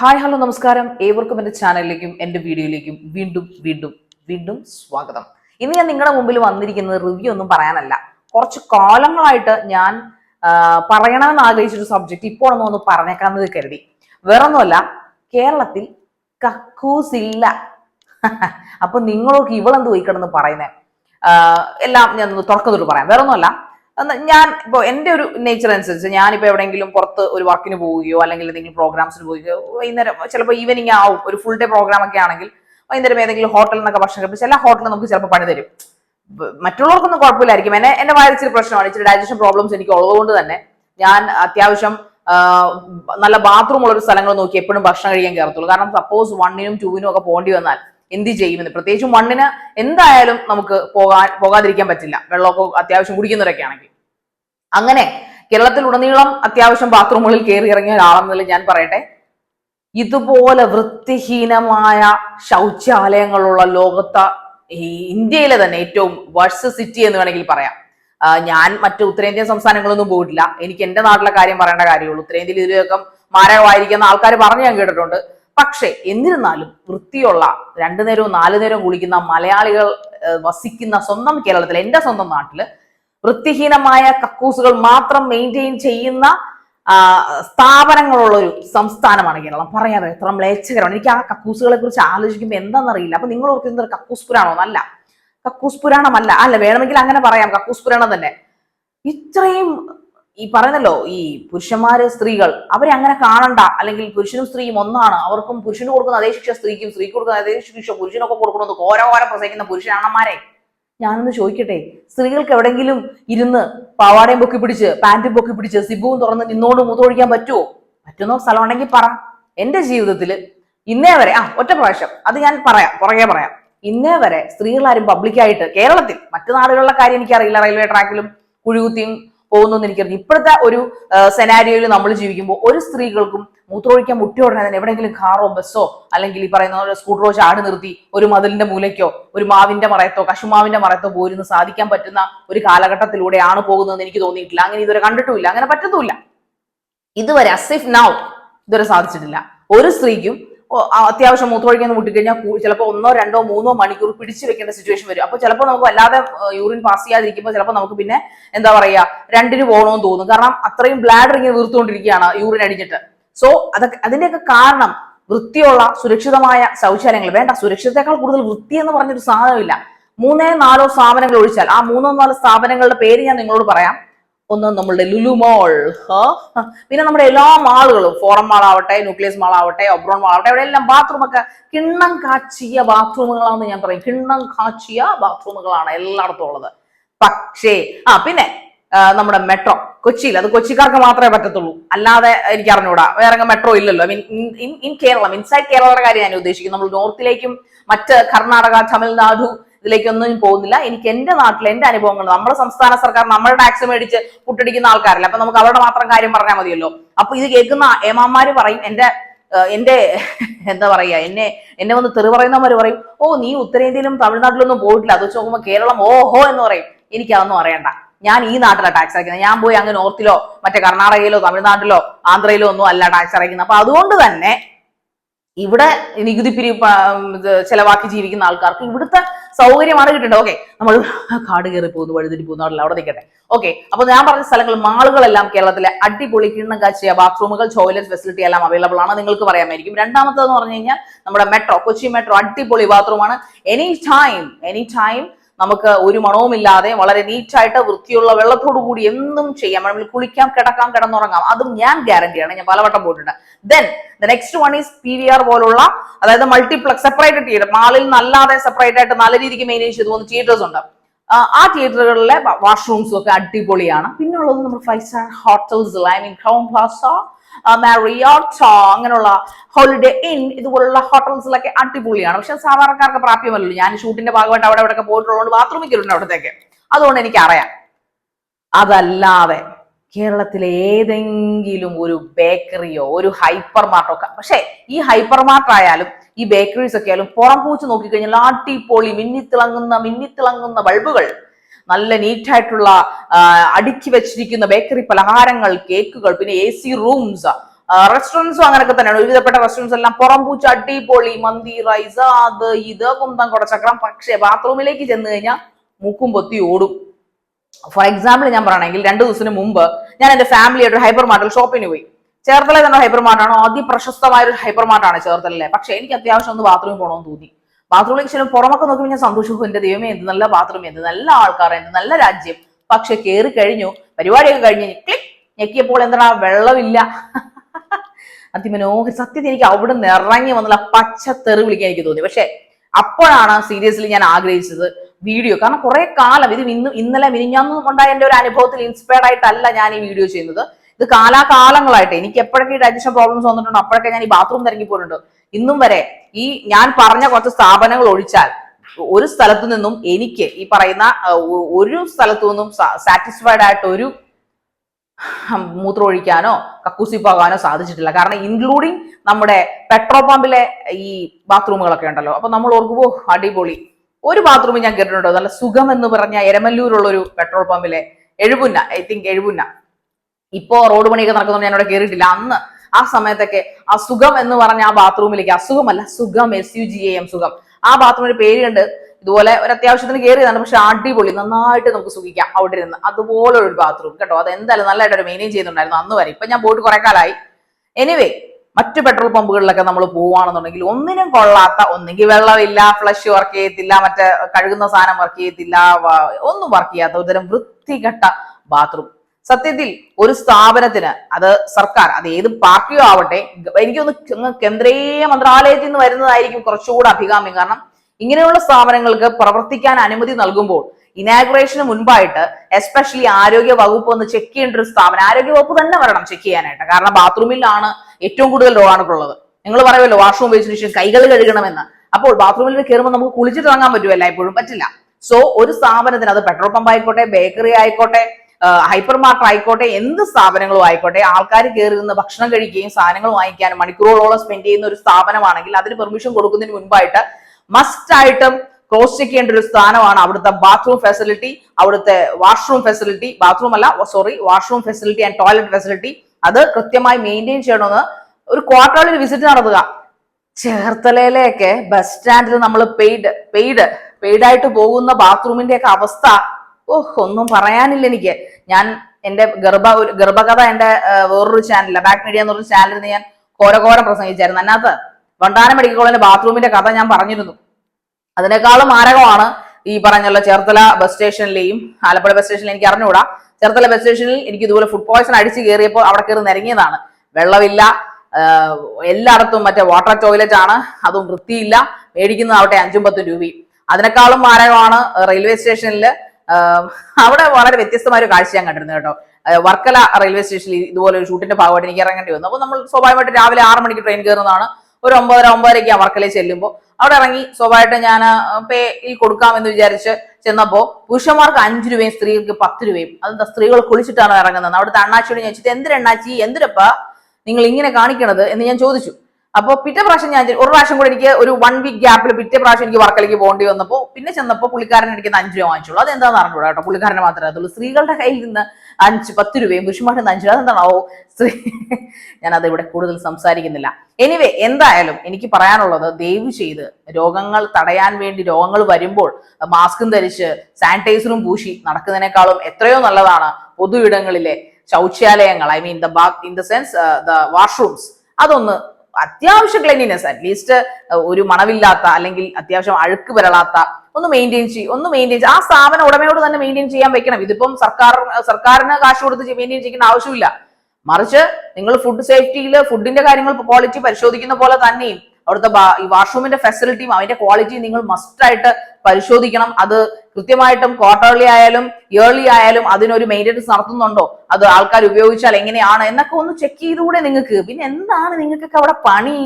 Hi hello നമസ്കാരം. ഏവർക്കും എന്റെ ചാനലിലേക്കും എന്റെ വീഡിയോയിലേക്കും വീണ്ടും വീണ്ടും വീണ്ടും സ്വാഗതം. ഇന്ന് ഞാൻ നിങ്ങളുടെ മുമ്പിൽ വന്നിരിക്കുന്നത് റിവ്യൂ ഒന്നും പറയാനല്ല. കുറച്ച് കാലങ്ങളായിട്ട് ഞാൻ പറയണമെന്ന് ആഗ്രഹിച്ചൊരു സബ്ജക്റ്റ് ഇപ്പോൾ ഒന്ന് പറഞ്ഞേക്കാമെന്ന് കരുതി. വേറൊന്നുമല്ല കേരളത്തിൽ കക്കൂസ് ഇല്ല അപ്പൊ നിങ്ങളൊക്കെ ഇവളെന്ത് പോയിക്കണമെന്ന് പറയുന്നേ? എല്ലാം ഞാൻ തുറക്കത്തോട്ട് പറയാം. വേറൊന്നുമല്ല ഞാൻ ഇപ്പോൾ എന്റെ ഒരു നേച്ചർ അനുസരിച്ച് ഞാനിപ്പോൾ എവിടെയെങ്കിലും പുറത്ത് ഒരു വർക്കിന് പോവുകയോ അല്ലെങ്കിൽ എന്തെങ്കിലും പ്രോഗ്രാംസിന് പോവുകയോ വൈകുന്നേരം ചിലപ്പോൾ ഈവനിങ് ആവും ഒരു ഫുൾ ഡേ പ്രോഗ്രാം ഒക്കെ ആണെങ്കിൽ വൈകുന്നേരം ഏതെങ്കിലും ഹോട്ടലിൽ നിന്നൊക്കെ ഭക്ഷണം കഴിപ്പിച്ച് ചില ഹോട്ടലിൽ നമുക്ക് ചിലപ്പോൾ പണി തരും. മറ്റുള്ളവർക്കൊന്നും കുഴപ്പമില്ലായിരിക്കും. എന്നെ എന്റെ വയറിൽ ഇച്ചിരി പ്രശ്നമാണ്. ഇച്ചിരി ഡൈജഷൻ പ്രോബ്ലംസ് എനിക്ക് ഉള്ളതുകൊണ്ട് തന്നെ ഞാൻ അത്യാവശ്യം നല്ല ബാത്റൂം ഉള്ള ഒരു സ്ഥലങ്ങൾ നോക്കി എപ്പോഴും ഭക്ഷണം കഴിക്കാൻ കയറത്തുള്ളൂ. കാരണം സപ്പോസ് വണ്ണിനും ടൂവിനും ഒക്കെ പോകേണ്ടി വന്നാൽ എന്ത് ചെയ്യുമെന്ന്. പ്രത്യേകിച്ചും മണ്ണിന് എന്തായാലും നമുക്ക് പോകാൻ പോകാതിരിക്കാൻ പറ്റില്ല. വെള്ളമൊക്കെ അത്യാവശ്യം കുടിക്കുന്നവരൊക്കെ ആണെങ്കിൽ. അങ്ങനെ കേരളത്തിൽ കേരളത്തിലുടനീളം അത്യാവശ്യം ബാത്റൂമുകളിൽ കയറി ഇറങ്ങിയ ഒരാളെന്നല്ല ഞാൻ പറയട്ടെ. ഇതുപോലെ വൃത്തിഹീനമായ ശൗചാലയങ്ങളുള്ള ലോകത്ത് ഇന്ത്യയിലെ തന്നെ ഏറ്റവും വർഷ സിറ്റി എന്ന് വേണമെങ്കിൽ പറയാം. ഞാൻ മറ്റു ഉത്തരേന്ത്യൻ സംസ്ഥാനങ്ങളൊന്നും പോയിട്ടില്ല. എനിക്ക് എന്റെ നാട്ടിലെ കാര്യം പറയേണ്ട കാര്യമുള്ളൂ. ഉത്തരേന്ത്യയിൽ ഇതിലൊക്കെ മാരകമായിരിക്കുന്ന ആൾക്കാർ പറഞ്ഞു ഞാൻ കേട്ടിട്ടുണ്ട്. പക്ഷേ എന്നിരുന്നാലും വൃത്തിയുള്ള രണ്ടു നേരവും നാലു നേരവും കുളിക്കുന്ന മലയാളികൾ വസിക്കുന്ന സ്വന്തം കേരളത്തിൽ എന്റെ സ്വന്തം നാട്ടിൽ വൃത്തിഹീനമായ കക്കൂസുകൾ മാത്രം മെയിന്റെയിൻ ചെയ്യുന്ന സ്ഥാപനങ്ങളുള്ള ഒരു സംസ്ഥാനമാണ് കേരളം. പറയാതെ എത്ര മ്ലേച്ഛകരമാണ്. എനിക്ക് ആ കക്കൂസുകളെ കുറിച്ച് ആലോചിക്കുമ്പോൾ എന്താണെന്നറിയില്ല. അപ്പൊ നിങ്ങൾ ഓർക്കുന്നത് കക്കൂസ് പുരാണോ അല്ല. കക്കൂസ് പുരാണമല്ല. അല്ല വേണമെങ്കിൽ അങ്ങനെ പറയാം. കക്കൂസ് പുരാണം തന്നെ. ഇത്രയും ഈ പറയുന്നല്ലോ ഈ പുരുഷന്മാര് സ്ത്രീകൾ അവരെ അങ്ങനെ കാണണ്ട. അല്ലെങ്കിൽ പുരുഷനും സ്ത്രീയും ഒന്നാണ്. അവർക്കും പുരുഷന് കൊടുക്കുന്ന അതേ ശിക്ഷ സ്ത്രീക്കും സ്ത്രീക്ക് കൊടുക്കുന്ന അതേ ശിക്ഷ പുരുഷനൊക്കെ കൊടുക്കണമെന്ന് ഘോരഘോരം പ്രസംഗിക്കുന്ന പുരുഷനാണന്മാരെ. ഞാനൊന്ന് ചോദിക്കട്ടെ സ്ത്രീകൾക്ക് എവിടെങ്കിലും ഇരുന്ന് പാവാടയും പൊക്കി പിടിച്ച് പാന്റും പൊക്കി പിടിച്ച് സിബുവും തുറന്ന് നിന്നോണ്ട് മൂത്തൊഴിക്കാൻ പറ്റുമോ പറ്റുന്ന സ്ഥലമുണ്ടെങ്കിൽ പറ. എന്റെ ജീവിതത്തിൽ ഇന്നേ വരെ ആ ഒറ്റ പ്രാവശ്യം അത് ഞാൻ പറയാം പുറകെ പറയാം. ഇന്നേ വരെ സ്ത്രീകളാരും പബ്ലിക്കായിട്ട് കേരളത്തിൽ മറ്റു നാടുകളിലെ കാര്യം എനിക്കറിയില്ല റെയിൽവേ ട്രാക്കിലും കുഴികുത്തിയും പോകുന്നു എനിക്കറിയാം ഇപ്പോഴത്തെ ഒരു സെനാരിയോയിൽ നമ്മൾ ജീവിക്കുമ്പോൾ ഒരു സ്ത്രീകൾക്കും മൂത്രമൊഴിക്കാൻ മുട്ടി ഉടനെ തന്നെ എവിടെയെങ്കിലും കാറോ ബസ്സോ അല്ലെങ്കിൽ ഈ പറയുന്ന സ്കൂട്ടറോ ചാടി നിർത്തി ഒരു മതിലിന്റെ മൂലയ്ക്കോ ഒരു മാവിന്റെ മറയത്തോ കശുമാവിന്റെ മറയത്തോ പോരുന്ന് സാധിക്കാൻ പറ്റുന്ന ഒരു കാലഘട്ടത്തിലൂടെയാണ് പോകുന്നതെന്ന് എനിക്ക് തോന്നിയിട്ടില്ല. അങ്ങനെ ഇതുവരെ കണ്ടിട്ടുമില്ല. അങ്ങനെ പറ്റത്തുമില്ല. ഇതുവരെ അസിഫ് നൗ ഇതുവരെ സാധിച്ചിട്ടില്ല. ഒരു സ്ത്രീക്കും അത്യാവശ്യം മൂത്രമൊഴിക്കാൻ മുട്ടിക്കഴിഞ്ഞാൽ ചിലപ്പോൾ ഒന്നോ രണ്ടോ മൂന്നോ മണിക്കൂർ പിടിച്ചു വെക്കേണ്ട സിറ്റുവേഷൻ വരും. അപ്പൊ ചിലപ്പോൾ നമുക്ക് വല്ലാതെ യൂറിൻ പാസ് ചെയ്യാതിരിക്കുമ്പോൾ ചിലപ്പോൾ നമുക്ക് പിന്നെ എന്താ പറയാ രണ്ടിന് പോകണമെന്ന് തോന്നും. കാരണം അത്രയും ബ്ലാഡർ ഇങ്ങനെ വീർത്തുകൊണ്ടിരിക്കുകയാണ് യൂറിൻ അടിഞ്ഞിട്ട്. സോ അതൊക്കെ അതിന്റെയൊക്കെ കാരണം വൃത്തിയുള്ള സുരക്ഷിതമായ ശൗചാലയങ്ങൾ. വേണ്ട സുരക്ഷിതത്തെക്കാൾ കൂടുതൽ വൃത്തി എന്ന് പറഞ്ഞൊരു സാധനമില്ല. മൂന്നേ നാലോ സ്ഥാപനങ്ങൾ ഒഴിച്ചാൽ ആ മൂന്നോ നാലോ സ്ഥാപനങ്ങളുടെ പേര് ഞാൻ നിങ്ങളോട് പറയാം. ഒന്ന് നമ്മളുടെ ലുലു മോൾ പിന്നെ നമ്മുടെ എല്ലാ മാളുകളും ഫോറം മാളാവട്ടെ ന്യൂക്ലിയസ് മാളാവട്ടെ ഒബ്രോൺ മാളാവട്ടെ അവിടെ എല്ലാം ബാത്റൂം ഒക്കെ കിണ്ണം കാച്ചിയ ബാത്റൂമുകളാണെന്ന് ഞാൻ പറയും. കിണ്ണം കാച്ചിയ ബാത്റൂമുകളാണ് എല്ലായിടത്തും ഉള്ളത്. പക്ഷേ ആ പിന്നെ നമ്മുടെ മെട്രോ കൊച്ചിയിൽ. അത് കൊച്ചിക്കാർക്ക് മാത്രമേ പറ്റത്തുള്ളൂ. അല്ലാതെ എനിക്ക് അറിഞ്ഞൂടാ. വേറെ മെട്രോ ഇല്ലല്ലോ. I mean in Keralam inside കേരളയുടെ കാര്യം ഞാൻ ഉദ്ദേശിക്കുന്നത് നമ്മൾ നോർത്തിലേക്കും മറ്റ് കർണാടക തമിഴ്നാടു ഇതിലേക്കൊന്നും പോകുന്നില്ല. എനിക്ക് എന്റെ നാട്ടിൽ എന്റെ അനുഭവങ്ങൾ നമ്മുടെ സംസ്ഥാന സർക്കാർ നമ്മുടെ ടാക്സ് മേടിച്ച് പുട്ടടിക്കുന്ന ആൾക്കാരല്ല. അപ്പൊ നമുക്ക് അവരുടെ മാത്രം കാര്യം പറഞ്ഞാൽ മതിയല്ലോ. അപ്പൊ ഇത് കേൾക്കുന്ന ഏമാമാര് പറയും എന്റെ എന്റെ എന്താ പറയാ എന്നെ എന്നെ വന്ന് തെറി പറയുന്നവര് പറയും ഓ നീ ഉത്തരേന്ത്യയിലും തമിഴ്നാട്ടിലൊന്നും പോയിട്ടില്ല. അത് വെച്ച് നോക്കുമ്പോൾ കേരളം ഓഹോ എന്ന് പറയും. എനിക്കതൊന്നും അറിയണ്ട. ഞാൻ ഈ നാട്ടിലാണ് ടാക്സ് അടയ്ക്കുന്നത്. ഞാൻ പോയി അങ്ങ് നോർത്തിലോ മറ്റേ കർണാടകയിലോ തമിഴ്നാട്ടിലോ ആന്ധ്രയിലോ ഒന്നും അല്ല ടാക്സ് അടയ്ക്കുന്നത്. അപ്പൊ അതുകൊണ്ട് തന്നെ ഇവിടെ നികുതി പിരി ചെലവാക്കി ജീവിക്കുന്ന ആൾക്കാർക്ക് ഇവിടുത്തെ സൗകര്യമാണ് കിട്ടുന്നത് ഓക്കെ നമ്മൾ കാട് കയറി പോകുന്നു വഴുതിരി പോകുന്നു അവിടെ നിൽക്കട്ടെ. ഓക്കെ അപ്പൊ ഞാൻ പറഞ്ഞ സ്ഥലങ്ങൾ മാളുകളെല്ലാം കേരളത്തിലെ അടിപൊളി കിണ്ണം കാച്ചിയ ബാത്റൂമുകൾ ടോയ്ലറ്റ് ഫെസിലിറ്റി എല്ലാം അവൈലബിൾ ആണ്. നിങ്ങൾക്ക് പറയാമായിരിക്കും. രണ്ടാമത്തേന്ന് പറഞ്ഞു കഴിഞ്ഞാൽ നമ്മുടെ മെട്രോ കൊച്ചി മെട്രോ അടിപൊളി ബാത്റൂമാണ് എനി ടൈം എനി ടൈം നമുക്ക് ഒരു മണവുമില്ലാതെ വളരെ നീറ്റായിട്ട് വൃത്തിയുള്ള വെള്ളത്തോടു കൂടി എന്തും ചെയ്യാം. നമ്മൾ കുളിക്കാം കിടക്കാം കിടന്നുറങ്ങാം. അതും ഞാൻ ഗ്യാരണ്ടിയാണ് ഞാൻ പലവട്ടം പോയിട്ടുണ്ട്. Then the next one is P V R പോലുള്ള അതായത് മൾട്ടിപ്ലക്സ് സെപ്പറേറ്റ് തിയേറ്റർ മാളിൽ നല്ലാതെ സെപ്പറേറ്റ് ആയിട്ട് നല്ല രീതിക്ക് മെയിന്റെയിൻ ചെയ്തു പോകുന്ന തിയേറ്റേഴ്സ് ഉണ്ട്. ആ, തിയേറ്ററുകളിലെ വാഷ്റൂംസും ഒക്കെ അടിപൊളിയാണ്. പിന്നെ ഉള്ളത് നമ്മൾ five star hotels I mean Crowne Plaza Marriott അങ്ങനെയുള്ള ഹോളിഡേ ഇൻ ഇതുപോലുള്ള ഹോട്ടൽസിലൊക്കെ അടിപൊളിയാണ്. പക്ഷെ സാധാരണക്കാർക്ക് പ്രാപ്യമല്ലല്ലോ. ഞാൻ ഷൂട്ടിന്റെ ഭാഗമായിട്ട് അവിടെ ഇവിടെ പോയിട്ടുള്ളതുകൊണ്ട് ബാത്റൂമിൽ കയറുണ്ട് അവിടത്തേക്ക്. അതുകൊണ്ട് എനിക്ക് അറിയാം അതല്ലാതെ കേരളത്തിലെ ഏതെങ്കിലും ഒരു ബേക്കറിയോ ഒരു ഹൈപ്പർ മാർട്ടോ ഒക്കെ പക്ഷേ ഈ ഹൈപ്പർ മാർട്ടായാലും ഈ ബേക്കറീസ് ഒക്കെ ആയാലും പുറം പൂച്ച് നോക്കിക്കഴിഞ്ഞാൽ അടിപൊളി മിന്നിത്തിളങ്ങുന്ന മിന്നിത്തിളങ്ങുന്ന ബൾബുകൾ നല്ല നീറ്റായിട്ടുള്ള അടുക്കി വെച്ചിരിക്കുന്ന ബേക്കറി പലഹാരങ്ങൾ കേക്കുകൾ പിന്നെ എ സി റൂംസ് റെസ്റ്റോറൻസും അങ്ങനെയൊക്കെ തന്നെയാണ്. ഒരുവിധപ്പെട്ട റെസ്റ്റോറൻസ് എല്ലാം പുറം പൂച്ച അടിപൊളി മന്തി റൈസ് അത് ഇത് കുന്തം കുടച്ചക്രം പക്ഷേ ബാത്റൂമിലേക്ക് ചെന്ന് കഴിഞ്ഞാൽ മുക്കും പൊത്തി ഓടും. ഫോർ എക്സാമ്പിൾ ഞാൻ പറയണമെങ്കിൽ രണ്ടു ദിവസത്തിന് മുമ്പ് ഞാൻ എന്റെ ഫാമിലിയായിട്ട് ഹൈപ്പർ മാർട്ടിൽ ഷോപ്പിന് പോയി. ചേർത്തല തന്നെ ഹൈപ്പർ മാർട്ടാണ് അതിപ്രശസ്തമായ ഒരു ഹൈപ്പർ മാർട്ടാണ് ചേർത്തലയിലെ. പക്ഷെ എനിക്ക് അത്യാവശ്യം ഒന്ന് ബാത്റൂമിൽ പോകണമെന്ന് തോന്നി. ബാത്റൂമിലേക്ക് ചെല്ലും പുറമൊക്കെ നോക്കുമ്പോൾ ഞാൻ സന്തോഷിക്കും എന്റെ ദൈവമേ എന്ത് നല്ല ബാത്റൂം എന്ത് നല്ല ആൾക്കാർ എന്ത് നല്ല രാജ്യം. പക്ഷെ കയറി കഴിഞ്ഞു പരിപാടിയൊക്കെ കഴിഞ്ഞ് ക്ലിക്ക് ഞെക്കിയപ്പോൾ എന്താണ് വെള്ളമില്ല. അതിമനോഹര സത്യത്തിൽ എനിക്ക് അവിടെ നിന്ന് ഇറങ്ങി വന്നുള്ള പച്ച തെറി വിളിക്കാൻ എനിക്ക് തോന്നി. പക്ഷെ അപ്പോഴാണ് സീരിയസ്ലി ഞാൻ ആഗ്രഹിച്ചത് വീഡിയോ. കാരണം കുറെ കാലം ഇത് ഇന്ന് ഇന്നലെ മിനിഞ്ഞാന്നും ഉണ്ടായ എന്റെ ഒരു അനുഭവത്തിൽ ഇൻസ്പയർഡ് ആയിട്ടല്ല ഞാൻ ഈ വീഡിയോ ചെയ്യുന്നത്. ഇത് കാലാകാലങ്ങളായിട്ട് എനിക്ക് എപ്പോഴൊക്കെ ഈ ഡൈജഷൻ പ്രോബ്ലംസ് വന്നിട്ടുണ്ടോ അപ്പോഴൊക്കെ ഞാൻ ഈ ബാത്റൂം തിരങ്ങി പോയിട്ടുണ്ട്. ഇന്നും വരെ ഈ ഞാൻ പറഞ്ഞ കുറച്ച് സ്ഥാപനങ്ങൾ ഒഴിച്ചാൽ ഒരു സ്ഥലത്തു നിന്നും എനിക്ക് ഈ പറയുന്ന ഒരു സ്ഥലത്തു നിന്നും സാറ്റിസ്ഫൈഡ് ആയിട്ട് ഒരു മൂത്രം ഒഴിക്കാനോ കക്കൂസി പോകാനോ സാധിച്ചിട്ടില്ല. കാരണം ഇൻക്ലൂഡിങ് നമ്മുടെ പെട്രോൾ പമ്പിലെ ഈ ബാത്റൂമുകളൊക്കെ ഉണ്ടല്ലോ. അപ്പൊ നമ്മൾ ഓർക്കുമ്പോ അടിപൊളി. ഒരു ബാത്റൂമിൽ ഞാൻ കേട്ടിട്ടുണ്ടോ? നല്ല സുഖം എന്ന് പറഞ്ഞ എരമല്ലൂരുള്ള ഒരു പെട്രോൾ പമ്പിലെ എഴുപുന്ന ഐ തിങ്ക് എഴുപുന്ന. ഇപ്പോ റോഡ് പണിയൊക്കെ നടക്കുന്നതുകൊണ്ട് ഞാൻ അവിടെ കയറിയിട്ടില്ല അന്ന് ആ സമയത്തൊക്കെ ആ സുഖം എന്ന് പറഞ്ഞ ആ ബാത്റൂമിലേക്ക് അസുഖമല്ല സുഖം S U G A M സുഖം. ആ ബാത്റൂമിന് പേര് കണ്ട് ഇതുപോലെ ഒരു അത്യാവശ്യത്തിന് കയറിയതാണ് പക്ഷെ അടിപൊളി നന്നായിട്ട് നമുക്ക് സുഖിക്കാം അവിടെ ഇരുന്ന്. അതുപോലെ ഒരു ബാത്റൂം കേട്ടോ. അത് എന്തായാലും നല്ലതായിട്ട് ഒരു മെയിന്റെയിൻ ചെയ്യുന്നുണ്ടായിരുന്നു അന്ന് വരെ. ഇപ്പൊ ഞാൻ പോയിട്ട് കുറെ കാലമായി എനിവേ മറ്റു പെട്രോൾ പമ്പുകളിലൊക്കെ നമ്മൾ പോവാണെന്നുണ്ടെങ്കിൽ ഒന്നിനും കൊള്ളാത്ത ഒന്നെങ്കിൽ വെള്ളമില്ല ഫ്ലഷ് വർക്ക് ചെയ്യത്തില്ല മറ്റേ കഴുകുന്ന സാധനം വർക്ക് ചെയ്യത്തില്ല ഒന്നും വർക്ക് ചെയ്യാത്ത ഒരുതരം വൃത്തികെട്ട ബാത്റൂം. സത്യത്തിൽ ഒരു സ്ഥാപനത്തിന് അത് സർക്കാർ അത് ഏത് പാർട്ടിയോ ആവട്ടെ എനിക്കൊന്ന് കേന്ദ്രീയ മന്ത്രാലയത്തിൽ നിന്ന് വരുന്നതായിരിക്കും കുറച്ചുകൂടെ അഭികാമ്യം. കാരണം ഇങ്ങനെയുള്ള സ്ഥാപനങ്ങൾക്ക് പ്രവർത്തിക്കാൻ അനുമതി നൽകുമ്പോൾ ഇനാഗുറേഷന് മുൻപായിട്ട് എസ്പെഷ്യലി ആരോഗ്യ വകുപ്പ് ഒന്ന് ചെക്ക് ചെയ്യേണ്ട ഒരു സ്ഥാപനം ആരോഗ്യ വകുപ്പ് തന്നെ വരണം ചെക്ക് ചെയ്യാനായിട്ട്. കാരണം ബാത്റൂമിലാണ് ഏറ്റവും കൂടുതൽ രോഗാണുക്കളുള്ളത്. നിങ്ങൾ പറയുമല്ലോ വാഷ്റൂം ഉപയോഗിച്ചതിന് ശേഷം കൈകൾ കഴുകണമെന്ന്. അപ്പോൾ ബാത്റൂമിൽ കയറുമ്പോൾ നമുക്ക് കുളിച്ചിട്ട് ഇറങ്ങാൻ പറ്റുമല്ല എപ്പോഴും പറ്റില്ല. സോ ഒരു സ്ഥാപനത്തിന് അത് പെട്രോൾ പമ്പ് ആയിക്കോട്ടെ ബേക്കറി ആയിക്കോട്ടെ ഹൈപ്പർ മാർട്ട് ആയിക്കോട്ടെ എന്ത് സ്ഥാപനങ്ങളും ആയിക്കോട്ടെ ആൾക്കാർ കയറി നിന്ന് ഭക്ഷണം കഴിക്കുകയും സാധനങ്ങൾ വാങ്ങിക്കാനും മണിക്കൂറുകളോളം സ്പെൻഡ് ചെയ്യുന്ന ഒരു സ്ഥാപനമാണെങ്കിൽ അതിന് പെർമിഷൻ കൊടുക്കുന്നതിന് മുൻപായിട്ട് മസ്റ്റ് ആയിട്ടും ക്രോസ് ചെയ്യേണ്ട ഒരു സ്ഥാനമാണ് അവിടുത്തെ ബാത്റൂം ഫെസിലിറ്റി അവിടുത്തെ വാഷ്റൂം ഫെസിലിറ്റി ബാത്റൂം അല്ല sorry washroom facility and toilet facility അത് കൃത്യമായി മെയിന്റെയിൻ ചെയ്യണമെന്ന് ഒരു ക്വാർട്ടറിൽ വിസിറ്റ് നടത്തുക. ചേർത്തലയിലെയൊക്കെ ബസ് സ്റ്റാൻഡിൽ നമ്മൾ പെയ്ഡ് പെയ്ഡ് പെയ്ഡ് ആയിട്ട് പോകുന്ന ബാത്റൂമിന്റെ ഒക്കെ അവസ്ഥ ഓഹ് ഒന്നും പറയാനില്ല എനിക്ക്. ഞാൻ എന്റെ ഗർഭ ഗർഭകഥ എന്റെ വേറൊരു ചാനലില്ല ബാക്ക് മീഡിയ എന്നൊരു ചാനലിൽ ഞാൻ കോരകോരം പ്രസംഗിച്ചായിരുന്നു. അതിനകത്ത് വണ്ടാനം മെഡിക്കൽ കോളേജിന്റെ ബാത്റൂമിന്റെ കഥ ഞാൻ പറഞ്ഞിരുന്നു. അതിനേക്കാളും മാരകമാണ് ഈ പറഞ്ഞുള്ള ചേർത്തല ബസ് സ്റ്റേഷനിലെയും ആലപ്പുഴ ബസ് സ്റ്റേഷനിൽ എനിക്ക് അറിഞ്ഞുകൂടാ. ചേർത്തല ബസ് സ്റ്റേഷനിൽ എനിക്ക് ഇതുപോലെ ഫുഡ് പോയ്സൺ അടിച്ച് കയറിയപ്പോൾ അവിടെ കയറി നിരങ്ങിയതാണ്. വെള്ളമില്ല എല്ലായിടത്തും മറ്റേ വാട്ടർ ടോയ്ലറ്റ് ആണ്. അതും വൃത്തിയില്ല. മേടിക്കുന്നതാവട്ടെ അഞ്ചും പത്തും രൂപയും. അതിനേക്കാളും മാരകമാണ് റെയിൽവേ സ്റ്റേഷനിൽ അവിടെ വളരെ വ്യത്യസ്തമായ ഒരു കാഴ്ച ഞാൻ കണ്ടിരുന്നു കേട്ടോ വർക്കല റെയിൽവേ സ്റ്റേഷനിൽ ഇതുപോലെ ഒരു ഷൂട്ടിന്റെ ഭാഗമായിട്ട് എനിക്ക് ഇറങ്ങേണ്ടി വന്നു. അപ്പോൾ നമ്മൾ സ്വാഭാവികമായിട്ട് രാവിലെ ആറ് മണിക്ക് ട്രെയിൻ കയറുന്നതാണ്. ഒരു ഒമ്പതര ഒമ്പതരയ്ക്ക് വർക്കലയിൽ ചെല്ലുമ്പോൾ അവിടെ ഇറങ്ങി സ്വാഭാവികമായിട്ട് ഞാൻ പേ ഈ കൊടുക്കാമെന്ന് വിചാരിച്ച് ചെന്നപ്പോൾ പുരുഷന്മാർക്ക് അഞ്ച് രൂപയും സ്ത്രീകൾക്ക് പത്ത് രൂപയും. അതെന്താ സ്ത്രീകൾ കുളിച്ചിട്ടാണ് ഇറങ്ങുന്നത് അവിടുത്തെ അണ്ണാച്ചിയോട് ചോദിച്ചത് എന്തിനാ അണ്ണാച്ചി? എന്തിനപ്പാ നിങ്ങൾ ഇങ്ങനെ കാണിക്കണത്? എന്ന് ഞാൻ ചോദിച്ചു. അപ്പോൾ പിറ്റേ പ്രാവശ്യം ഞാൻ ഒരു പ്രാവശ്യം കൂടെ എനിക്ക് ഒരു വൺ വീക്ക് ഗ്യാപ്പിൽ പിറ്റേ പ്രാവശ്യം എനിക്ക് വർക്കലേക്ക് പോകേണ്ടി വന്നപ്പോൾ പിന്നെ ചെന്നപ്പോൾ പുള്ളിക്കാരൻ എനിക്ക് അഞ്ച് രൂപ വാങ്ങിച്ചോളൂ അതെന്താണെന്ന് അറിഞ്ഞൂടാ കേട്ടോ? പുള്ളിക്കാരനെ മാത്രമേ അതുള്ളൂ സ്ത്രീകളുടെ കയ്യിൽ നിന്ന് അഞ്ച് പത്ത് രൂപയും പുരുഷന്മാരുടെ അഞ്ച് രൂപ അതെന്താണോ? സ്ത്രീ. ഞാൻ അത് ഇവിടെ കൂടുതൽ സംസാരിക്കുന്നില്ല. എനിവേ എന്തായാലും എനിക്ക് പറയാനുള്ളത് ദയവ് ചെയ്ത് രോഗങ്ങൾ തടയാൻ വേണ്ടി രോഗങ്ങൾ വരുമ്പോൾ മാസ്കും ധരിച്ച് സാനിറ്റൈസറും പൂശി നടക്കുന്നതിനേക്കാളും എത്രയോ നല്ലതാണ് പൊതു ഇടങ്ങളിലെ ശൗചാലയങ്ങൾ I mean the bath in the sense the washrooms അതൊന്ന് അത്യാവശ്യം ക്ലീനിനെസ് അറ്റ്ലീസ്റ്റ് ഒരു മണവില്ലാത്ത അല്ലെങ്കിൽ അത്യാവശ്യം അഴുക്ക് വരളാത്ത ഒന്ന് മെയിന്റെയിൻ ചെയ്യും ഒന്ന് മെയിന്റെയിൻ ആ സ്ഥാപന ഉടമയോട് തന്നെ മെയിന്റെയിൻ ചെയ്യാൻ വെക്കണം. ഇതിപ്പം സർക്കാർ സർക്കാരിന് കാശ് കൊടുത്ത് മെയിന്റെയിൻ ചെയ്യുന്ന ആവശ്യമില്ല. മറിച്ച് നിങ്ങൾ ഫുഡ് സേഫ്റ്റിയിൽ ഫുഡിന്റെ കാര്യങ്ങൾ ക്വാളിറ്റി പരിശോധിക്കുന്ന പോലെ തന്നെയും അവിടുത്തെ ഈ വാഷ്റൂമിന്റെ ഫെസിലിറ്റിയും അതിന്റെ ക്വാളിറ്റിയും നിങ്ങൾ മസ്റ്റ് ആയിട്ട് പരിശോധിക്കണം. അത് കൃത്യമായിട്ടും ക്വാർട്ടർലി ആയാലും ഇയർലി ആയാലും അതിനൊരു മെയിന്റെനൻസ് നടത്തുന്നുണ്ടോ? അത് ആൾക്കാർ ഉപയോഗിച്ചാൽ എങ്ങനെയാണ്? എന്നൊക്കെ ഒന്ന് ചെക്ക് ചെയ്തുകൂടെ നിങ്ങൾക്ക്. പിന്നെ എന്താണ് നിങ്ങൾക്കൊക്കെ അവിടെ പണി?